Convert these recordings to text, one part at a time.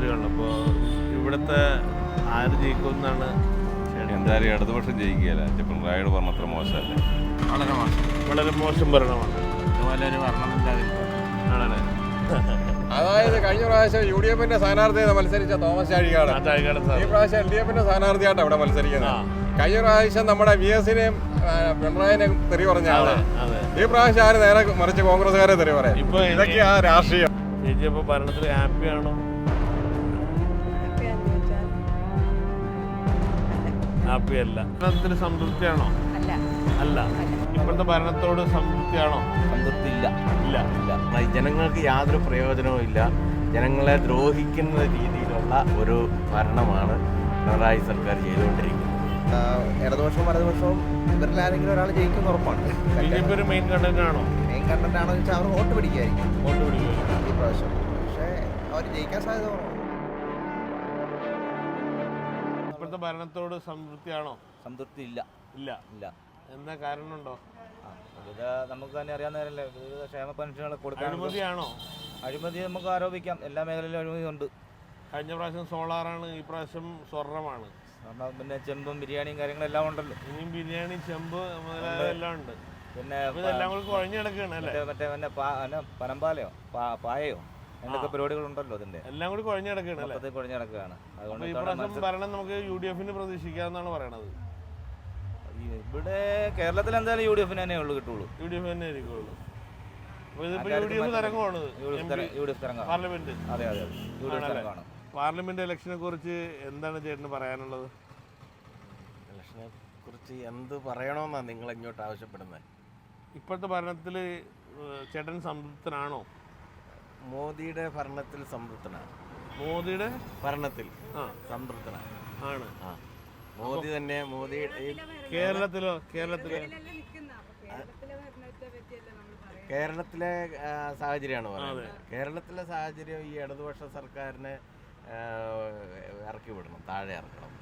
വരികയുള്ളൂ അപ്പോൾ ഇവിടുത്തെ ആര് ജയിക്കുമെന്നാണ് എന്നാണ് എന്തായാലും ഇടതുപക്ഷം ജയിക്കുകയല്ല? പിണറായിയുടെ പറഞ്ഞ അത്ര മോശമല്ലേ? വളരെ മോശം. വളരെ മോശം ഭരണമാണ്. ഇതുപോലെ ഒരു ഭരണം ആണല്ലേ? അതായത് കഴിഞ്ഞ പ്രാവശ്യം യു ഡി എഫിന്റെ സ്ഥാനാർത്ഥിയെ മത്സരിച്ച തോമസ് ചാഴികാട്. ഈ പ്രാവശ്യം എൽ ഡി എഫിന്റെ സ്ഥാനാർത്ഥിയായിട്ട് അവിടെ മത്സരിക്കുന്നത് കഴിഞ്ഞ പ്രാവശ്യം നമ്മുടെ വി എസിനെയും പിണറായിനെയും തെറി പറഞ്ഞ ആൾ. ഈ പ്രാവശ്യം ആര് നേരെ മറിച്ച് കോൺഗ്രസ്സുകാരെ തെറി പറയാം? ഇതൊക്കെ ഇതൊക്കെയാ രാഷ്ട്രീയം. ചേച്ചി ഭരണത്തിൽ ഹാപ്പിയാണോ ഹാപ്പി അല്ല ഭരണത്തിന് സംതൃപ്തിയാണോ? അല്ല. അല്ല. ഇപ്പോഴത്തെ ഭരണത്തോട് സംതൃപ്തിയാണോ? സംതൃപ്തി ഇല്ല. ഇല്ല. ഇല്ല ജനങ്ങൾക്ക് യാതൊരു പ്രയോജനവും ഇല്ല. ജനങ്ങളെ ദ്രോഹിക്കുന്ന രീതിയിലുള്ള ഒരു ഭരണമാണ് പിണറായി സർക്കാർ ചെയ്തുകൊണ്ടിരിക്കുന്നത്. ഇടതുപക്ഷവും വലതുപക്ഷവും ഇവരിൽ ആരെങ്കിലും ഒരാൾ ജയിക്കുന്ന ഉറപ്പാണ്. ബി ജെ പി ഒരു മെയിൻ കണ്ടന്റ് ആണോ മെയിൻ കണ്ടന്റ് ആണോ വെച്ചാൽ അവർ വോട്ട് പിടിക്കായിരിക്കും വോട്ട് പിടിക്കും ഈ പ്രാവശ്യം. പക്ഷേ അവർ ജയിക്കാൻ സാധ്യത കുറവാണ്. ഭരണത്തോട് സംതൃപ്തിയാണോ? സംതൃപ്തി ഇല്ല. ഇല്ല. ഇല്ല എന്താ കാരണമുണ്ടോ? വിവിധ നമുക്ക് തന്നെ അറിയാവുന്നവരല്ലേ വിവിധ ക്ഷേമ പെൻഷനുകൾ കൊടുക്കാൻ അഴിമതിയാണോ? അഴിമതി നമുക്ക് ആരോപിക്കാം. എല്ലാ മേഖലയിലും അഴിമതി ഉണ്ട്. കഴിഞ്ഞ പ്രാവശ്യം സോളാറാണ് ഈ പ്രാവശ്യം സ്വർണമാണ്. കാരണം പിന്നെ ചെമ്പും ബിരിയാണിയും കാര്യങ്ങളെല്ലാം ഉണ്ടല്ലോ. ഇനിയും ബിരിയാണി ചെമ്പ് എല്ലാം ഉണ്ട്. പിന്നെ ഇതെല്ലാം കൂടി കുഴഞ്ഞു കിടക്കുകയാണ് അല്ലേ? മറ്റേ പിന്നെ പനമ്പാലയോ? പായയോ? എന്തൊക്കെ പരിപാടികളുണ്ടല്ലോ അതിന്റെ എല്ലാം കൂടി കുഴഞ്ഞു കിടക്കുകയാണ് അല്ലേ? മൊത്തത്തിൽ കുഴഞ്ഞു നടക്കുകയാണ് അതുകൊണ്ട് ഭരണം നമുക്ക് യു ഡി എഫിന് പ്രതീക്ഷിക്കാന്നാണ് പറയണത് ഇവിടെ കേരളത്തിൽ എന്തായാലും യു ഡി എഫിന് തന്നെ ഉള്ളു കിട്ടുള്ളൂ യു ഡി എഫ് തന്നെ ആയിരിക്കുള്ളൂ പാർലമെന്റ്. ഇലക്ഷനെ കുറിച്ച് എന്താണ് ചേട്ടന് പറയാനുള്ളത്? ഇലക്ഷനെ കുറിച്ച് എന്ത് പറയണമെന്നാണ് നിങ്ങൾ ഇങ്ങോട്ട് ആവശ്യപ്പെടുന്നത്? ഇപ്പോഴത്തെ ഭരണത്തിൽ ചേട്ടൻ സംതൃപ്തനാണോ? മോദിയുടെ ഭരണത്തിൽ സംതൃപ്തനാണ്. മോദിയുടെ? ഭരണത്തിൽ ആ. സംതൃപ്തനാണ്. ആണ്. മോദി തന്നെ മോദി കേരളത്തിലോ കേരളത്തിലോ? കേരളത്തിലെ സാഹചര്യമാണ് പറയുന്നത്. കേരളത്തിലെ സാഹചര്യം ഈ ഇടതുപക്ഷ സർക്കാരിനെ ഇറക്കി വിടണം താഴെ ഇറക്കണം.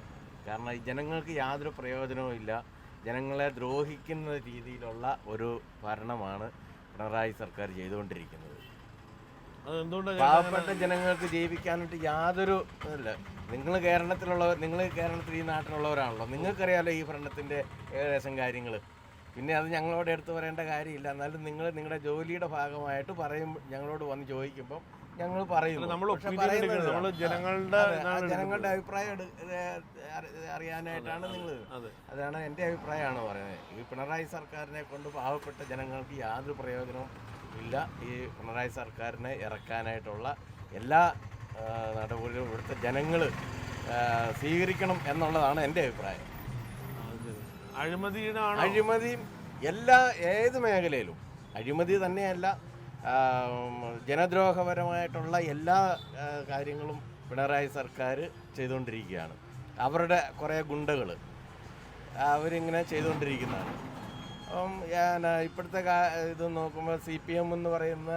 കാരണം ഈ ജനങ്ങൾക്ക് യാതൊരു പ്രയോജനവും ഇല്ല. ജനങ്ങളെ ദ്രോഹിക്കുന്ന രീതിയിലുള്ള ഒരു ഭരണമാണ് പിണറായി സർക്കാർ ചെയ്തുകൊണ്ടിരിക്കുന്നത്. പാവപ്പെട്ട ജനങ്ങൾക്ക് ജീവിക്കാനായിട്ട് യാതൊരു ഇല്ല നിങ്ങൾ കേരളത്തിലുള്ളവർ നിങ്ങൾ കേരളത്തിൽ ഈ നാട്ടിലുള്ളവരാണല്ലോ. നിങ്ങൾക്കറിയാലോ ഈ ഭരണത്തിന്റെ ഏകദേശം കാര്യങ്ങൾ. പിന്നെ അത് ഞങ്ങളോട് എടുത്തു പറയേണ്ട കാര്യമില്ല. എന്നാലും നിങ്ങൾ നിങ്ങളുടെ ജോലിയുടെ ഭാഗമായിട്ട് പറയും ഞങ്ങളോട് വന്ന് ചോദിക്കുമ്പോൾ ഞങ്ങൾ പറയും. ജനങ്ങളുടെ ജനങ്ങളുടെ അഭിപ്രായം അറിയാനായിട്ടാണ് നിങ്ങൾ അതാണ് എന്റെ അഭിപ്രായമാണ് പറയുന്നത്. ഈ പിണറായി സർക്കാരിനെ കൊണ്ട് പാവപ്പെട്ട ജനങ്ങൾക്ക് യാതൊരു പ്രയോജനവും ഇല്ല. ഈ പിണറായി സർക്കാരിനെ ഇറക്കാനായിട്ടുള്ള എല്ലാ നടപടികളും ഇവിടുത്തെ ജനങ്ങൾ സ്വീകരിക്കണം എന്നുള്ളതാണ് എന്റെ അഭിപ്രായം. അഴിമതിയുടെ അഴിമതിയും എല്ലാ ഏത് മേഖലയിലും. അഴിമതി തന്നെയല്ല ജനദ്രോഹപരമായിട്ടുള്ള എല്ലാ കാര്യങ്ങളും പിണറായി സർക്കാർ ചെയ്തുകൊണ്ടിരിക്കുകയാണ്. അവരുടെ കുറേ ഗുണ്ടകൾ അവരിങ്ങനെ ചെയ്തുകൊണ്ടിരിക്കുന്നതാണ്. അപ്പം ഇപ്പോഴത്തെ ഇത് നോക്കുമ്പോൾ സി പി എം എന്ന് പറയുന്ന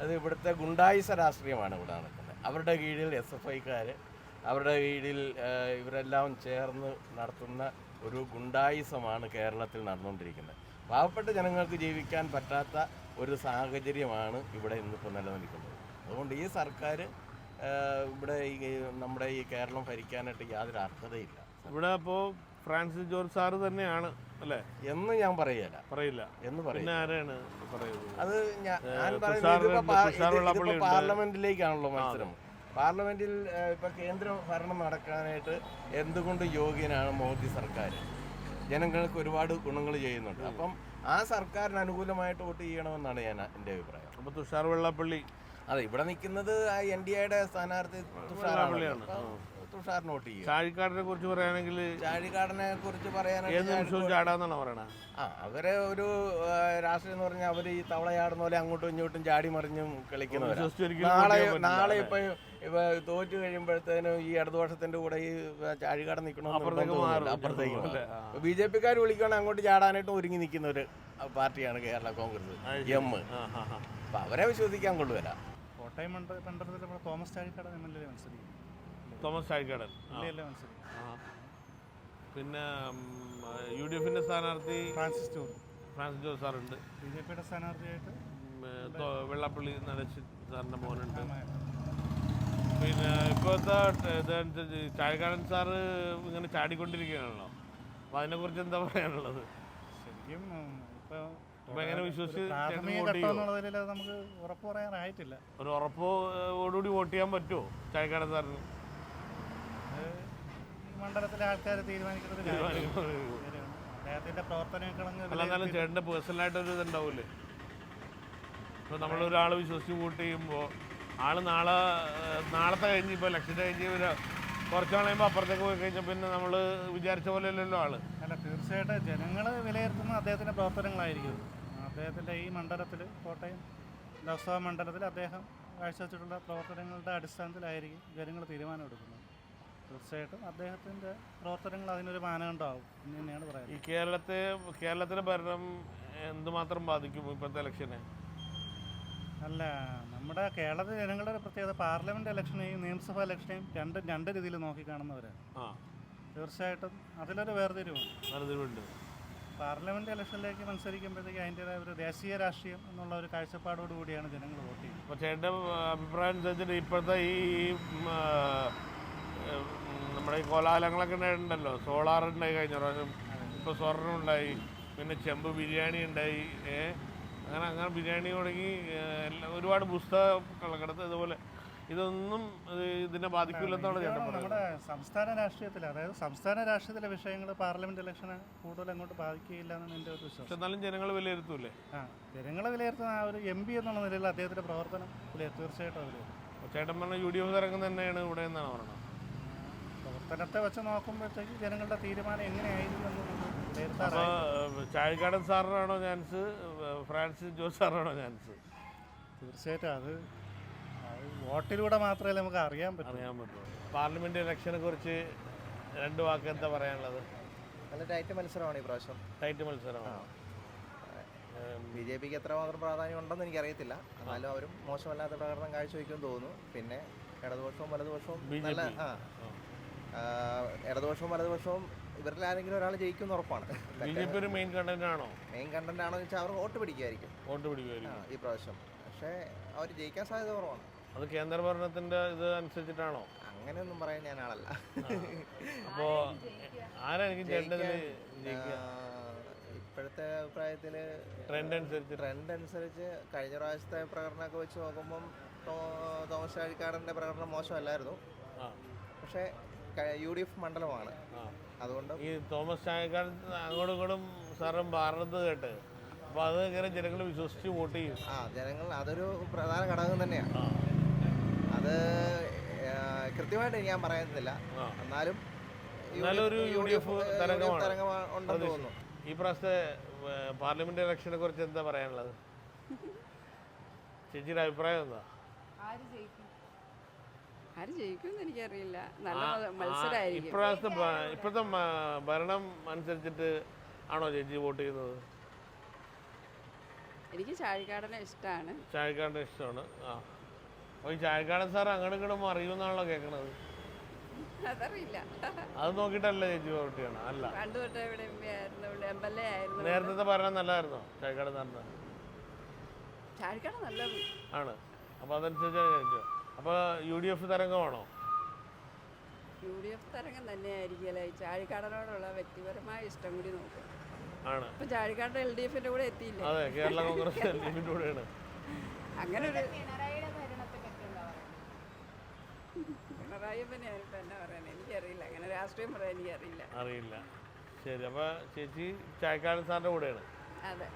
അത് ഇവിടുത്തെ ഗുണ്ടായുസ രാഷ്ട്രീയമാണ് ഇവിടെ നടക്കുന്നത്. അവരുടെ കീഴിൽ എസ് എഫ് ഐക്കാർ അവരുടെ കീഴിൽ ഇവരെല്ലാം ചേർന്ന് നടത്തുന്ന ഒരു ഗുണ്ടായുസമാണ് കേരളത്തിൽ നടന്നുകൊണ്ടിരിക്കുന്നത്. പാവപ്പെട്ട ജനങ്ങൾക്ക് ജീവിക്കാൻ പറ്റാത്ത ഒരു സാഹചര്യമാണ് ഇവിടെ ഇന്നിപ്പോൾ നിലനിൽക്കുന്നത്. അതുകൊണ്ട് ഈ സർക്കാർ ഇവിടെ ഈ നമ്മുടെ ഈ കേരളം ഭരിക്കാനായിട്ട് യാതൊരു അർഹതയില്ല. ഇവിടെ അപ്പോ ഫ്രാൻസിസ് ജോർജ് സാറ് തന്നെയാണ് അല്ലേ? എന്ന് ഞാൻ പറയല. പറയില്ല. എന്ന് പിന്നെ പറയില്ല ആരാണ് പറയുന്നത്? അത് ഞാൻ. പാർലമെന്റിലേക്കാണല്ലോ മത്സരം. പാർലമെന്റിൽ ഇപ്പൊ കേന്ദ്ര ഭരണം നടക്കാനായിട്ട് എന്തുകൊണ്ട് യോഗ്യനാണ് മോദി സർക്കാർ? ജനങ്ങൾക്ക് ഒരുപാട് ഗുണങ്ങൾ ചെയ്യുന്നുണ്ട്. അപ്പം ആ സർക്കാരിന് അനുകൂലമായിട്ട് വോട്ട് ചെയ്യണമെന്നാണ് ഞാൻ എന്റെ അഭിപ്രായം. അപ്പൊ തുഷാർ വെള്ളാപ്പള്ളി അതെ ഇവിടെ നിൽക്കുന്നത് എൻ ഡി എയുടെ സ്ഥാനാർത്ഥി തുഷാർ വെള്ളാപ്പള്ളിയാണ്. ചെയ്യും ചാഴിക്കാടിനെ കുറിച്ച് പറയുകയാണെങ്കിൽ ചാഴിക്കാടിനെ കുറിച്ച് ഏത് നിമിഷവും ചാടാന്നാണ് പറയണത് ആ അവരെ ഒരു ആ, രാഷ്ട്രീയം എന്ന് പറഞ്ഞാൽ അവർ ഈ തവളയാടുന്ന പോലെ അങ്ങോട്ടും ഇങ്ങോട്ടും ചാടി മറിഞ്ഞും കളിക്കുന്നവരാ. വിശ്വസിച്ച് ഒരിക്കലും നാളെ ചെയ്യാൻ പറ്റില്ല, നാളെ ഇപ്പൊ ഇപ്പൊ തോറ്റു കഴിയുമ്പോഴത്തേനും ഈ ഇടതുപക്ഷത്തിന്റെ കൂടെ ഈ ചാഴികാടൻ അപ്പുറത്തേക്ക് മാറും. അപ്പുറത്തേക്ക്? ആ. ബി ജെ പിക്കാർ വിളിക്കുകയാണെങ്കിൽ അങ്ങോട്ട് ചാടാനായിട്ട് ഒരുങ്ങി നിൽക്കുന്ന ഒരു പാർട്ടിയാണ് കേരള കോൺഗ്രസ്. എം. ആ, ആ, ആ. അപ്പൊ അവരെ വിശ്വസിക്കാൻ കൊണ്ടുവരാം. കോട്ടയം മണ്ഡ- മണ്ഡലത്തിൽ നമ്മുടെ Thomas Chazhikadan M L A മത്സരിക്കും തോമസ് ചാഴിക്കാടൻ പിന്നെ യു ഡി എഫിന്റെ സ്ഥാനാർത്ഥി ഫ്രാൻസിസ് ജോസ് ഫ്രാൻസിസ് ജോസ് സാറുണ്ട്. ബി ജെ പിയുടെ സ്ഥാനാർത്ഥിയായിട്ട് വെള്ളാപ്പള്ളി നടേശൻ സാറിന്റെ മോനുണ്ട്. പിന്നെ ഇപ്പൊ ഇപ്പോഴത്തെ ഇതനുസരിച്ച് ചാഴിക്കാടൻ സാറ് ഇങ്ങനെ ചാടിക്കൊണ്ടിരിക്കുകയാണല്ലോ. അപ്പോൾ അതിനെക്കുറിച്ച് എന്താ പറയാനുള്ളത്? ശരിക്കും അപ്പോൾ എങ്ങനെ വിശ്വസിച്ച് നമുക്ക് ഉറപ്പ് പറയാനായിട്ടില്ല. ഒരു ഉറപ്പോടുകൂടി വോട്ട് ചെയ്യാൻ പറ്റുമോ ചായക്കാടൻ സാറിന്? മണ്ഡലത്തിലെ ആൾക്കാർ തീരുമാനിക്കുന്നത്. അദ്ദേഹത്തിന്റെ എന്നാലും ചേട്ടന്റെ പേഴ്സണലായിട്ടൊരു ഇതുണ്ടാവില്ലേ ഇപ്പോൾ നമ്മളൊരാൾ വിശ്വസിച്ച് വോട്ട് ചെയ്യുമ്പോൾ ആൾ നാളെ നാളത്തെ കഴിഞ്ഞ് ഇപ്പോൾ ഇലക്ഷൻ കഴിഞ്ഞ് ഒരു കുറച്ച് കളയുമ്പോ കഴിയുമ്പോൾ അപ്പുറത്തേക്ക് പോയി കഴിഞ്ഞാൽ പിന്നെ നമ്മൾ വിചാരിച്ച പോലെ അല്ലല്ലോ ആൾ. അല്ല തീർച്ചയായിട്ടും ജനങ്ങൾ വിലയിരുത്തുന്ന അദ്ദേഹത്തിന്റെ പ്രവർത്തനങ്ങളായിരിക്കും. അദ്ദേഹത്തിന്റെ ഈ മണ്ഡലത്തിൽ കോട്ടയം ലോക്സഭാ മണ്ഡലത്തിൽ അദ്ദേഹം കാഴ്ചവെച്ചിട്ടുള്ള പ്രവർത്തനങ്ങളുടെ അടിസ്ഥാനത്തിലായിരിക്കും ജനങ്ങൾ തീരുമാനമെടുക്കുന്നത് തീർച്ചയായിട്ടും അദ്ദേഹത്തിന്റെ പ്രവർത്തനങ്ങൾ അതിനൊരു മാനദണ്ഡമാവും എന്ന് തന്നെയാണ് പറയുന്നത്. ഈ കേരളത്തെ കേരളത്തിലെ ഭരണം എന്തുമാത്രം ബാധിക്കും ഇപ്പോഴത്തെ ഇലക്ഷനെ? അല്ല നമ്മുടെ കേരളത്തിലെ ജനങ്ങളുടെ ഒരു പ്രത്യേകത പാർലമെന്റ് ഇലക്ഷനെയും നിയമസഭാ ഇലക്ഷനെയും രണ്ട് രണ്ട് രീതിയിൽ നോക്കിക്കാണുന്നവരാണ് തീർച്ചയായിട്ടും അതിലൊരു വേർതിരിവുണ്ട്. പാർലമെന്റ് ഇലക്ഷനിലേക്ക് മത്സരിക്കുമ്പോഴത്തേക്ക് അതിന്റെതായ ഒരു ദേശീയ രാഷ്ട്രീയം എന്നുള്ള ഒരു കാഴ്ചപ്പാടോടുകൂടിയാണ് ജനങ്ങൾ വോട്ട് ചെയ്യുന്നത്. പക്ഷേ ചേട്ടന്റെ അഭിപ്രായം അനുസരിച്ചിട്ട് ഇപ്പോഴത്തെ ഈ നമ്മുടെ ഈ കോലാഹലങ്ങളൊക്കെ ഉണ്ടല്ലോ സോളാർ ഉണ്ടായി കഴിഞ്ഞ പ്രാവശ്യം. ഇപ്പോൾ സ്വർണം ഉണ്ടായി. പിന്നെ ചെമ്പ് ബിരിയാണി ഉണ്ടായി. ഏ? അങ്ങനെ അങ്ങനെ ബിരിയാണി തുടങ്ങി. ഒരുപാട് പുസ്തക കള്ളക്കടത്ത് ഇതുപോലെ ഇതൊന്നും ഇതിനെ ബാധിക്കില്ലെന്നാണ് ചേട്ടൻ നമ്മുടെ സംസ്ഥാന രാഷ്ട്രീയത്തിൽ. അതായത് സംസ്ഥാന രാഷ്ട്രീയത്തിലെ വിഷയങ്ങൾ പാർലമെന്റ് ഇലക്ഷനെ കൂടുതൽ അങ്ങോട്ട് ബാധിക്കുകയില്ല എന്നാണ് എന്റെ ഒരു വിശ്വാസം. എന്നാലും ജനങ്ങൾ വിലയിരുത്തൂലേ? ആ ജനങ്ങളെ വിലയിരുത്തുന്ന ആ ഒരു എം പി എന്നുള്ള നിലയിൽ അദ്ദേഹത്തിന്റെ പ്രവർത്തനം വിലയിരുത്തും. തീർച്ചയായിട്ടും അവർ ചേട്ടൻ പറഞ്ഞ യു ഡി എഫ് തരംഗം തന്നെയാണ് ഇവിടെ എന്നാണ് പറയുന്നത്? പ്രവർത്തനത്തെ വെച്ച് നോക്കുമ്പോഴത്തേക്ക് ജനങ്ങളുടെ തീരുമാനം എങ്ങനെയായിരുന്നു ചാഴിക്കാടൻ സാറിനാണോ ചാൻസ് ഫ്രാൻസിസ് ജോസ് സാറിനാണോ ചാൻസ്? തീർച്ചയായിട്ടും അത് വോട്ടിലൂടെ മാത്രമേ നമുക്ക് അറിയാൻ പറ്റൂ. അറിയാൻ പറ്റുമോ പാർലമെന്റ് ഇലക്ഷനെ കുറിച്ച് രണ്ട് വാക്ക് എന്താ പറയാനുള്ളത്? നല്ല ടൈറ്റ് മത്സരമാണ് ഈ പ്രാവശ്യം. ടൈറ്റ് മത്സരമാണ്. ബി ജെ പിക്ക് എത്രമാത്രം പ്രാധാന്യം ഉണ്ടെന്ന് എനിക്കറിയത്തില്ല. എന്നാലും അവരും മോശമല്ലാത്ത പ്രകടനം കാഴ്ചവെക്കുമെന്ന് തോന്നുന്നു. പിന്നെ ഇടതുപക്ഷവും വലതുപക്ഷവും നല്ല ആ, ഇടതുപക്ഷവും വലതുപക്ഷവും ഇവരിൽ ആരെങ്കിലും ഒരാൾ ജയിക്കും ഉറപ്പാണ്. ബി ജെ പി ഒരു മെയിൻ കണ്ടന്റ് ആണോ? മെയിൻ കണ്ടന്റ് ആണോ എന്ന് വെച്ചാൽ അവർ വോട്ട് പിടിക്കുമായിരിക്കും. വോട്ട് പിടിക്കുമായിരിക്കും. ഈ പ്രാവശ്യം. പക്ഷേ അവർ ജയിക്കാൻ സാധ്യത കുറവാണ്. അത് കേന്ദ്ര ഭരണത്തിന്റെ ഇത് അനുസരിച്ചിട്ടാണോ? അങ്ങനെയൊന്നും പറയാൻ ഞാൻ ആളല്ല. അപ്പോ ആരായിരിക്കും ചേട്ടതിൽ ആ, ഇപ്പോഴത്തെ അഭിപ്രായത്തിൽ ട്രെൻഡ് അനുസരിച്ച്. ട്രെൻഡ് അനുസരിച്ച് കഴിഞ്ഞ പ്രാവശ്യത്തെ പ്രകടനമൊക്കെ വെച്ച് നോക്കുമ്പം തോമസ് ചാഴിക്കാടന്റെ പ്രകടനം മോശമല്ലായിരുന്നു. പക്ഷേ യു ഡി എഫ് മണ്ഡലമാണ് അതുകൊണ്ട് ഈ തോമസ് ചായക്കാരൻ അങ്ങോട്ടും ഇങ്ങോട്ടും സാറും പറഞ്ഞത് കേട്ട്. അപ്പോൾ അത് ഇങ്ങനെ ജനങ്ങൾ വിശ്വസിച്ച് വോട്ട് ചെയ്യും. ആ ജനങ്ങൾ അതൊരു പ്രധാന ഘടകം തന്നെയാണ്. അത് കൃത്യമായിട്ട് ഞാൻ പറയുന്നില്ല എന്നാലും നല്ലൊരു യു ഡി എഫ്. തരംഗമാണ്. തോന്നുന്നു. ഈ പ്രാവശ്യത്തെ പാർലമെന്റ് ഇലക്ഷനെ കുറിച്ച് എന്താ പറയാനുള്ളത്? ചേച്ചിയുടെ അഭിപ്രായം എന്താ? ആര് ജയിക്കും? ആര് ജയിക്കുമെന്ന് എനിക്കറിയില്ല. നല്ല മത്സരമായിരിക്കും ഇപ്രാവശ്യത്തെ ഭ- ഇപ്പോഴത്തെ മ- ഭരണം അനുസരിച്ചിട്ട് ആണോ ചേച്ചി വോട്ട് ചെയ്യുന്നത്? എനിക്ക് ചാഴിക്കാടനെ ഇഷ്ടമാണ് ചായക്കാടിന്റെ ഇഷ്ടമാണ്. ആ. അപ്പോൾ ഈ ചായക്കാടൻ സാർ അങ്ങോട്ടും ഇങ്ങോട്ടും അറിയുമെന്നാണല്ലോ കേൾക്കണത് അതറിയില്ല. അത് നോക്കിയിട്ടല്ല ചേച്ചി വോട്ട് ചെയ്യണം അല്ല. പണ്ട് തൊട്ടേ ഇവിടെ എം പി ആയിരുന്നു. ഇവിടെ എം എൽ എ ആയിരുന്നു. നേരത്തെ ഭരണം നല്ലതായിരുന്നോ ചായക്കാടൻ സാറിന്? ചാഴിക്കാട് നല്ല ആണ്. അപ്പോൾ അതനുസരിച്ചാണ് ചോദിച്ചോ അപ്പോൾ യു ഡി എഫ് തരംഗമാണോ? യു ഡി എഫ് തരംഗം തന്നെയായിരിക്കുമല്ലേ. ഈ ചാഴിക്കാടനോടുള്ള വ്യക്തിപരമായ ഇഷ്ടം കൂടി നോക്കും ആണ്. ഇപ്പൊ ചാഴിക്കാട് എൽ ഡി എഫിന്റെ കൂടെ എത്തിയില്ല? അതെ കേരള കോൺഗ്രസ് എൽ ഡി എഫിന്റെ കൂടെയാണ്. അങ്ങനെ ഒരു പിണറായി പിന്നെ എന്നാ എനിക്കറിയില്ല. അങ്ങനെ രാഷ്ട്രീയം പറയാൻ എനിക്കറിയില്ല. അറിയില്ല. ശരി അപ്പോൾ ചേച്ചി ചായക്കാടൻ സാറിന്റെ കൂടെയാണ്. അതെ.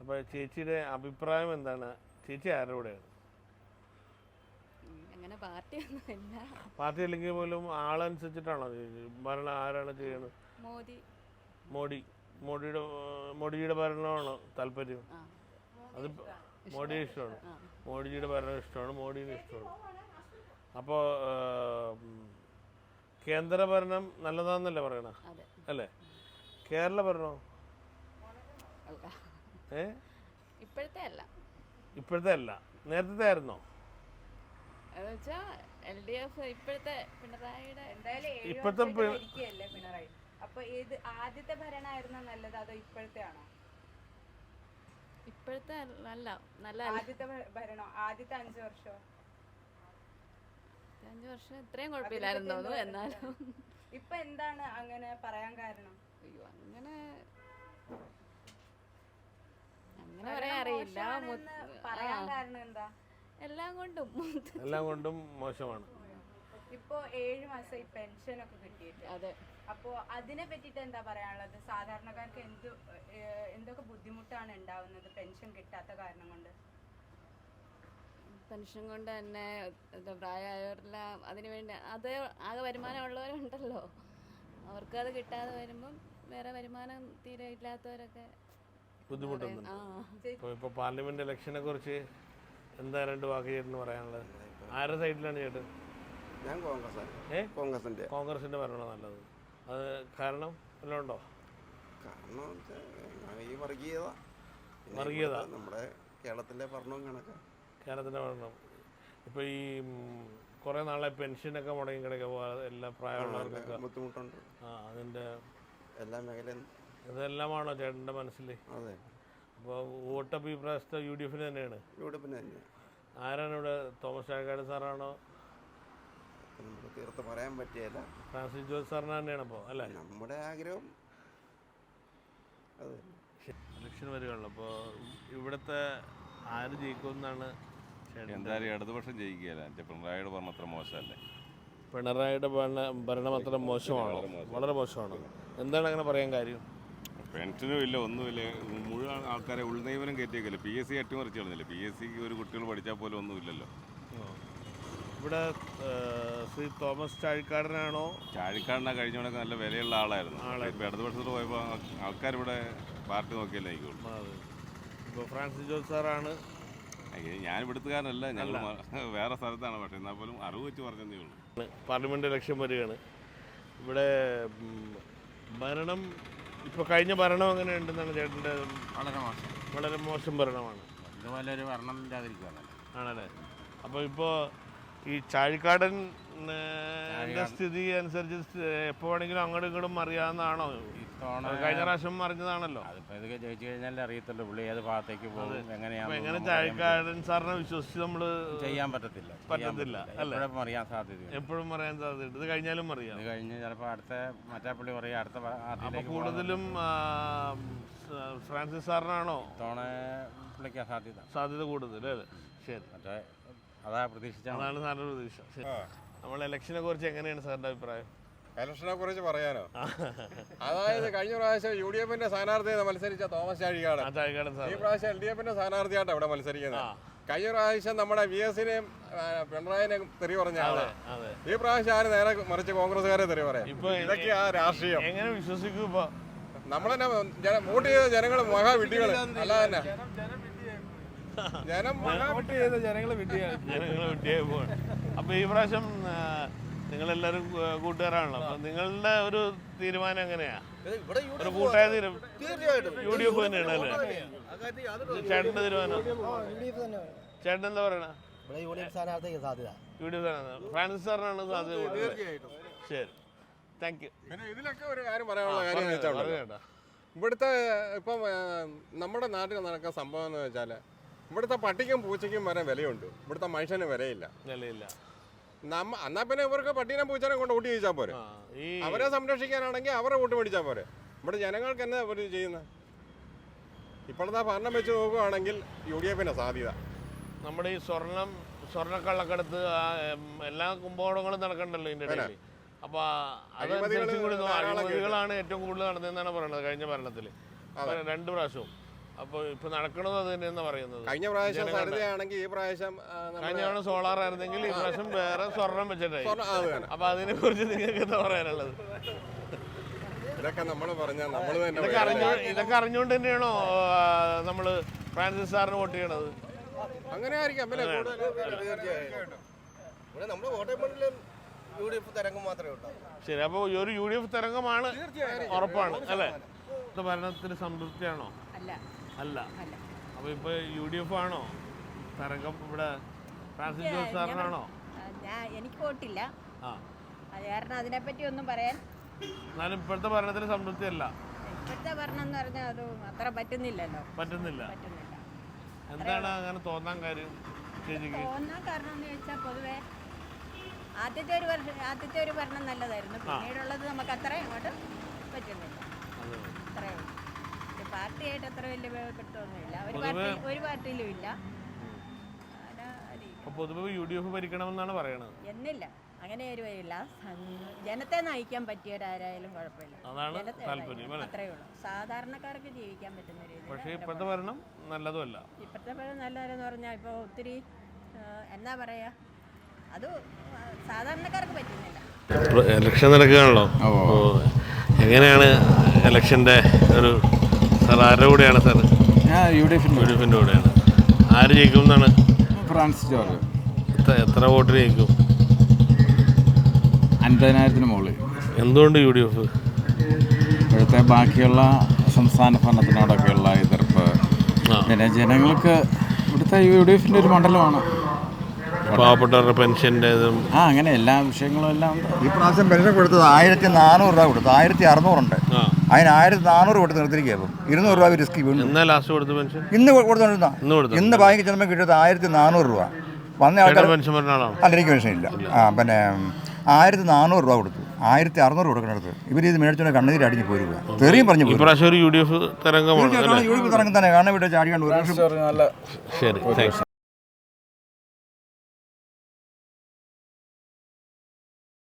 അപ്പോൾ ചേച്ചിയുടെ അഭിപ്രായം എന്താണ്? ചേച്ചി ആരുടെ കൂടെയാണ്? അങ്ങനെ പാർട്ടിയൊന്നുമില്ല പാർട്ടി അല്ലെങ്കിൽ പോലും ആളനുസരിച്ചിട്ടാണോ ഭരണം ആരാണ് ചെയ്യുന്നത് മോദി. മോഡി. മോഡിയുടെ ഏർ, മോഡിജിയുടെ ഭരണമാണോ താല്പര്യം? അത് മോഡിയെ ഇഷ്ടമാണ്. മോഡിജിയുടെ ഭരണം ഇഷ്ടമാണ് മോഡിനെ ഇഷ്ടമാണ്. അപ്പോൾ കേന്ദ്ര ഭരണം നല്ലതാന്നല്ലേ പറയണ? അല്ലേ? കേരള ഭരണോ? ഏ? ഇപ്പോഴത്തെ അല്ല. ഇപ്പോഴത്തെ അല്ല. നേരത്തെ ആയിരുന്നോ? എന്ന് വെച്ചാ എൽ ഡി എഫ് ഇപ്പോഴത്തെ പിണറായിയുടെ എന്തായാലും ഏഴ് ഇപ്പോഴത്തെ വർഷമായിട്ട് പി- ഭരിക്കുകയല്ലേ പിണറായി? അപ്പൊ ഏത് ആദ്യത്തെ ഭരണമായിരുന്നോ നല്ലത് അതോ ഇപ്പോഴത്തെ ആണോ ഇപ്പോഴത്തെ അല്ല നല്ല അല്ല. ആദ്യത്തെ ഭ- ഭരണോ? ആദ്യത്തെ അഞ്ചു വർഷോ? അഞ്ച് വർഷം ഇത്രയും കുഴപ്പമില്ലായിരുന്നു. തോന്നുന്നു എന്നാലും. ഇപ്പൊ എന്താണ് അങ്ങനെ പറയാൻ കാരണം? അയ്യോ അങ്ങനെ അങ്ങനെ പറയാൻ അറിയില്ല. മു- മോശമാണെന്ന് പറയാൻ കാരണം എന്താ? എല്ലാം കൊണ്ടും. എല്ലാം കൊണ്ടും മോശമാണ്. ഇപ്പോ ഏഴ് മാസം ഈ പെൻഷൻ ഒക്കെ കിട്ടിയിട്ട്. അതെ. അപ്പോ അതിനെ പറ്റിട്ട് എന്താ പറയാനുള്ളത്? സാധാരണക്കാർക്ക് എന്ത് എന്തൊക്കെ ബുദ്ധിമുട്ടാണ് ഉണ്ടാവുന്നത് പെൻഷൻ കിട്ടാത്ത കാരണം കൊണ്ട്? പെൻഷൻ കൊണ്ട് തന്നെ എന്താ പ്രായമായവരെല്ലാം അതിന് വേണ്ടി അത് ആകെ വരുമാനമുള്ളവരുണ്ടല്ലോ അവർക്കത് കിട്ടാതെ വരുമ്പം വേറെ വരുമാനം തീരെ ഇല്ലാത്തവരൊക്കെ ബുദ്ധിമുട്ടുണ്ട് ഇപ്പൊ പാർലമെന്റ് ഇലക്ഷനെ കുറിച്ച് എന്താ രണ്ട് വാക്ക് ചേട്ടന് പറയാനുള്ളത്? ആരുടെ സൈഡിലാണ് ചേട്ടൻ? ഞാൻ കോൺഗ്രസ് ഏ? കോൺഗ്രസിന്റെ. കോൺഗ്രസിന്റെ ഭരണം നല്ലത്. അത് കാരണം വല്ലതും ഉണ്ടോ? കാരണം ഈ വർഗീയത. വർഗീയത. നമ്മുടെ കേരളത്തിലെ ഭരണവും കണക്ക്. കേരളത്തിന്റെ ഭരണം. ഇപ്പോൾ ഈ കുറേ നാളെ പെൻഷനൊക്കെ മുടങ്ങി കിടക്കുക എല്ലാ പ്രായമുള്ളവർക്കൊക്കെ. ബുദ്ധിമുട്ടുണ്ട്. ആ അതിന്റെ എല്ലാ മേഖലയും ഇതെല്ലാമാണോ ചേട്ടന്റെ മനസ്സിൽ അതെ. അപ്പോൾ വോട്ടപ്പ് ഈ പ്രാവശ്യത്തെ യു ഡി എഫിന് തന്നെയാണ്. യു ഡി എഫിന് തന്നെയാണ് ആരാണ് ഇവിടെ തോമസ് ചാക്കാട് സാറാണോ? നമുക്ക് തീർത്ത് പറയാൻ പറ്റിയല്ല. ഫ്രാൻസിസ് ജോസ് സാറിന് തന്നെയാണ് അപ്പോൾ അല്ല? നമ്മുടെ ആഗ്രഹം അത് ഇലക്ഷൻ വരികയാണല്ലോ അപ്പോൾ ഇവിടുത്തെ ആര് ജയിക്കുമെന്നാണ് എന്തായാലും ഇടതുപക്ഷം ജയിക്കുകയല്ല? എന്റെ പിണറായിയുടെ ഭരണം അത്ര മോശമല്ലേ? പിണറായിയുടെ ഭരണ ഭരണം അത്ര മോശമാണോ? വളരെ മോശമാണ്? എന്താണ് അങ്ങനെ പറയാൻ കാര്യം? പെൻഷനും ഇല്ല ഒന്നുമില്ല. മുഴുവൻ ആൾക്കാരെ ഉൾനൈവനം കയറ്റിയേക്കല്ലേ? പി എസ് സി അട്ടിമറിച്ച് കളഞ്ഞില്ലേ? പി എസ് സിക്ക് ഒരു കുട്ടികൾ പഠിച്ചാൽ പോലും ഒന്നുമില്ലല്ലോ. ഇവിടെ ശ്രീ തോമസ് ചാഴിക്കാടനാണോ? ചാഴിക്കാടനാ കഴിഞ്ഞോടൊക്കെ നല്ല വിലയുള്ള ആളായിരുന്നു. ഇപ്പോൾ ഇടതുപക്ഷത്തിൽ പോയപ്പോൾ ആൾക്കാർ ഇവിടെ പാർട്ടി നോക്കിയല്ലേ എനിക്കുള്ളൂ ഇപ്പോൾ ഫ്രാൻസിസ് ജോസ് സാറാണ്. ഞാൻ ഇവിടുത്തുകാരനല്ല. ഞങ്ങൾ വേറെ സ്ഥലത്താണ്. പക്ഷേ എന്നാൽ പോലും അറിവ് വെച്ച് പറഞ്ഞതേ ഉള്ളൂ. പാർലമെന്റ് ഇലക്ഷൻ വരികയാണ്. ഇവിടെ മരണം ഭരണം ഇപ്പോൾ കഴിഞ്ഞ ഭരണം അങ്ങനെ ഉണ്ടെന്നാണ് ചേട്ടന്റെ വളരെ മോശം. വളരെ മോശം ഭരണമാണ്. ഇതുപോലെ ഒരു ഭരണം ഇല്ലാതിരിക്കുകയാണ് ആണല്ലേ? അപ്പോൾ ഇപ്പോ ഈ ചാഴിക്കാടൻ സ്ഥിതി അനുസരിച്ച് എപ്പോ വേണമെങ്കിലും അങ്ങോട്ടും ഇങ്ങോട്ടും അറിയാവുന്നതാണോ കഴിഞ്ഞ പ്രാവശ്യം അറിഞ്ഞതാണല്ലോ. അതിപ്പോ ഇത് ജയിച്ചു കഴിഞ്ഞാൽ അറിയത്തുള്ളൂ. പുള്ളി ഏത് ഭാഗത്തേക്ക് പോകും എങ്ങനെയാണ് എങ്ങനെ സാറിനെ വിശ്വസിച്ച് നമ്മൾ. ചെയ്യാൻ പറ്റത്തില്ല? എപ്പോഴും അറിയാൻ സാധ്യത എപ്പോഴും അറിയാൻ സാധ്യത ഇത് കഴിഞ്ഞാലും അറിയാം. ഇത് കഴിഞ്ഞ് ചിലപ്പോൾ അടുത്ത മറ്റേ പുള്ളി പറയാ അടുത്ത കൂടുതലും ഫ്രാൻസിസ് സാറിനാണോ ഇത്തവണ പുള്ളിക്കാ സാധ്യത സാധ്യത കൂടുതൽ അല്ലേ? ശരി. മറ്റേ അതാ പ്രതീക്ഷിച്ചാണ് അതാണ് സാറിന്റെ പ്രതീക്ഷ. നമ്മൾ ഇലക്ഷനെ കുറിച്ച് എങ്ങനെയാണ് സാറിന്റെ അഭിപ്രായം? ഇലക്ഷനെ കുറിച്ച് പറയാനോ? അതായത് കഴിഞ്ഞ പ്രാവശ്യം യു ഡി എഫിന്റെ സ്ഥാനാർത്ഥിയെ മത്സരിച്ച തോമസ് ചാഴികാട്. ഈ പ്രാവശ്യം എൽ ഡി എഫിന്റെ സ്ഥാനാർത്ഥിയായിട്ട് ഇവിടെ മത്സരിക്കുന്നത്. കഴിഞ്ഞ പ്രാവശ്യം നമ്മുടെ വി എസിനെയും പിണറായിനെയും തെറി പറഞ്ഞ ആൾ. ഈ പ്രാവശ്യം ആര് നേരെ മറിച്ച് കോൺഗ്രസ്സുകാരെ തെറി പറയാം? ഇപ്പൊ ഇതൊക്കെയാ രാഷ്ട്രീയം. എങ്ങനെ വിശ്വസിക്കും ഇപ്പൊ? നമ്മളെന്നെ ജന- വോട്ട് ചെയ്ത ജനങ്ങൾ മഹാവിഡ്ഢികൾ അല്ല തന്നെ. ജനം വോട്ട് ചെയ്ത ജനങ്ങളെ വിട്ടിയാണ് ജനങ്ങളെ വിട്ടിയായി പോവാണ് അപ്പൊ ഈ പ്രാവശ്യം കൂ- കൂട്ടുകാരാണല്ലോ. അപ്പൊ നിങ്ങളുടെ ഒരു തീരുമാനം എങ്ങനെയാ? ഒരു കൂട്ടായ തീരുമാനം യു ഡി എഫ് തന്നെയാണ് അല്ലേ? ചേട്ടന്റെ തീരുമാനം. ചേട്ടൻ എന്താ പറയണ? ഇവിടെ യു ഡി എഫ് സ്ഥാനാർത്ഥിക്ക് സാധ്യത. യു ഡി എഫ് സ്ഥാനാർത്ഥി. ഫ്രാൻസിസ് സാറിനാണ് സാധ്യത ശരി. താങ്ക് യു പിന്നെ ഇതിലൊക്കെ ഒരു കാര്യം പറയാനുള്ള കാര്യം ഉണ്ടല്ലോ. ഇവിടുത്തെ ഇപ്പം നമ്മുടെ നാട്ടിൽ നടക്കുന്ന സംഭവം എന്ന് വെച്ചാൽ ഇവിടുത്തെ പട്ടിക്കും പൂച്ചയ്ക്കും വരെ വിലയുണ്ട്. ഇവിടുത്തെ മനുഷ്യന് വിലയില്ല. നിലയില്ല നമ്മ എന്നാ പിന്നെ ഇവർക്ക് പട്ടീനെ പൂച്ചനെ കൊണ്ട് വോട്ട് ചോദിച്ചാൽ പോരെ? അവരെ സംരക്ഷിക്കാനാണെങ്കിൽ അവരെ വോട്ട് മേടിച്ചാൽ പോരെ? നമ്മുടെ ജനങ്ങൾക്ക് എന്നാ അവർ ചെയ്യുന്നത് ഇപ്പോഴത്തെ ഭരണം വെച്ച് നോക്കുകയാണെങ്കിൽ യു ഡി എഫിന്റെ സാധ്യത. നമ്മുടെ ഈ സ്വർണം സ്വർണക്കള്ളക്കടത്ത് എല്ലാ കുംഭകോണങ്ങളും നടക്കണ്ടല്ലോ ഇതിന്റെ ഇടയിൽ അപ്പൊ അതനുസരിച്ചും കൂടി അഴിമതികളാണ് ഏറ്റവും കൂടുതൽ നടന്നതെന്നാണ് പറയുന്നത് കഴിഞ്ഞ ഭരണത്തിൽ രണ്ട് പ്രാവശ്യവും. അപ്പോൾ ഇപ്പൊ നടക്കണത് അത് തന്നെയെന്നാ പറയുന്നത്. കഴിഞ്ഞ പ്രാവശ്യം സരിതയാണെങ്കിൽ ഈ പ്രാവശ്യം കഴിഞ്ഞ തവണ സോളാർ ആയിരുന്നെങ്കിൽ ഈ പ്രാവശ്യം വേറെ സ്വർണം വെച്ചിട്ടായി. അപ്പൊ അതിനെ കുറിച്ച് നിങ്ങൾക്ക് എന്താ പറയാനുള്ളത്? ഇതൊക്കെ നമ്മൾ പറഞ്ഞാൽ നമ്മൾ തന്നെ ഇതൊക്കെ അറിഞ്ഞു ഇതൊക്കെ അറിഞ്ഞുകൊണ്ട് തന്നെയാണോ ആ, നമ്മൾ ഫ്രാൻസിസ് സാറിന് വോട്ട് ചെയ്യണത്? അങ്ങനെ ആയിരിക്കാം. നമ്മുടെ കോട്ടയം മണ്ഡലം യു ഡി എഫ് തരംഗം മാത്രമേ ഉണ്ടാവൂ ശരി അപ്പോൾ ഒരു യു ഡി എഫ് തരംഗമാണ് ഉറപ്പാണ് അല്ലേ? ഭരണത്തിന് സംതൃപ്തിയാണോ? അല്ല. അല്ല. അല്ല. അപ്പോൾ ഇപ്പോൾ യു ഡി എഫ് ആണോ? തരംഗം ഇവിടെ ഫ്രാൻസിസ് ജോർജ് സാറിനാണോ ഞാൻ എനിക്ക് വോട്ടില്ല. ആ. അത് കാരണം അതിനെപ്പറ്റി ഒന്നും പറയാൻ എന്നാലും ഇപ്പോഴത്തെ ഭരണത്തിന് സംതൃപ്തിയല്ല. ഇപ്പോഴത്തെ ഭരണം എന്ന് പറഞ്ഞാൽ അത് അത്ര പറ്റുന്നില്ലല്ലോ. പറ്റുന്നില്ല. പറ്റുന്നില്ല. എന്താണ് അങ്ങനെ തോന്നാൻ കാര്യം ചേച്ചിക്ക്? തോന്നാൻ കാരണം എന്ന് ചോദിച്ചാൽ പൊതുവെ ആദ്യത്തെ ഒരു വർഷം ആദ്യത്തെ ഒരു ഭരണം നല്ലതായിരുന്നു. പിന്നീടുള്ളത് നമുക്ക് അത്ര അങ്ങോട്ട് പറ്റുന്നില്ല. അത്രേ പാർട്ടിയായിട്ട് അത്ര വലിയ പിടുത്തമൊന്നുമില്ല ഒരു പാർട്ടി ഒരു പാർട്ടിയിലും ഇല്ല. അപ്പോൾ പൊതുവെ യു ഡി എഫ് ഭരിക്കണമെന്നാണ് പറയണത്. എന്നില്ല. അങ്ങനെ ഒരു വരില്ല ജനത്തെ നയിക്കാൻ പറ്റിയവരാരായാലും കുഴപ്പമില്ല. അതാണ് താല്പര്യം. അത്രയേ അത്രേ ഉള്ളൂ സാധാരണക്കാർക്ക് ജീവിക്കാൻ പറ്റുന്ന രീതി പക്ഷേ ഇപ്പോഴത്തെ ഭരണം നല്ലതുമല്ല. ഇപ്പോഴത്തെ ഭരണം നല്ലതെന്ന് പറഞ്ഞാൽ ഇപ്പോൾ ഒത്തിരി എന്താ എന്നാ പറയാ? അത് സാധാരണക്കാർക്ക് പറ്റുന്നില്ല. ഇലക്ഷൻ നടക്കുകയാണല്ലോ. എങ്ങനെയാണ് ഇലക്ഷന്റെ ഒരു സാർ ആരുടെ കൂടെയാണ് സാർ? ഞാൻ യു ഡി എഫിന്റെ യു ഡി എഫിന്റെ കൂടെയാണ്. ആര് ജയിക്കും എന്നാണ്? France George. എത്ര- വോട്ട് ജയിക്കും? അൻപതിനായിരത്തിന് മുകളിൽ. എന്തുകൊണ്ട് യു ഡി എഫ് ഇപ്പോഴത്തെ ബാക്കിയുള്ള സംസ്ഥാന ഭരണത്തിനോടൊക്കെയുള്ള എതിർപ്പ്. പിന്നെ ജനങ്ങൾക്ക് ഇവിടുത്തെ യു ഡി എഫിന്റെ ഒരു മണ്ഡലമാണ്. പാവപ്പെട്ടവരുടെ പെൻഷന്റെ ഇതും. ആ അങ്ങനെ എല്ലാ വിഷയങ്ങളും എല്ലാം ഉണ്ട്. ഈ പ്രാവശ്യം പെൻഷൻ കൊടുത്തത് ആയിരത്തി നാനൂറ് രൂപ കൊടുത്തു. ആയിരത്തി അറുന്നൂറുണ്ട്. ആ. അതിന് ആയിരത്തി നാനൂറ് കൊടുത്ത് നിർത്തിരിക്കുക ഇപ്പം. ഇരുന്നൂറ് രൂപ റിസ്ക് വീണ്ടും എന്നാ ലാസ്റ്റ് കൊടുത്ത പെൻഷൻ ഇന്ന് കൊടുത്തോണ്ടിരുന്ന ഇന്ന് കൊടുത്തു ഇന്ന് ബാങ്കിൽ ചെന്നപ്പോൾ കിട്ടിയത് ആയിരത്തി നാനൂറ് രൂപ. വന്ന ആൾക്കാർ അല്ല എനിക്ക് പെൻഷൻ ഇല്ല. ആ പിന്നെ ആയിരത്തി നാനൂറ് രൂപ കൊടുത്തു. ആയിരത്തി അറുന്നൂറ് കൊടുക്കണത് ഇവർ ഇത് മേടിച്ചോണ്ട് കണ്ണീര് അടിഞ്ഞ് പോരുക തെറിയും പറഞ്ഞു യു ഡി എഫ് തരംഗം തന്നെ കാണാൻ വിട്ട് ചാടിയാണ്ട് ഒരു ശരി